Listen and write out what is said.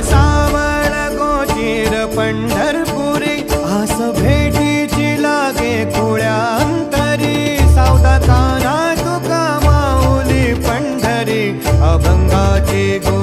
सावळ गोचीर पंढरपुरी आस भेटीची लागे सावदा सावधाताना तुका माऊली पंढरी अभंगाची गो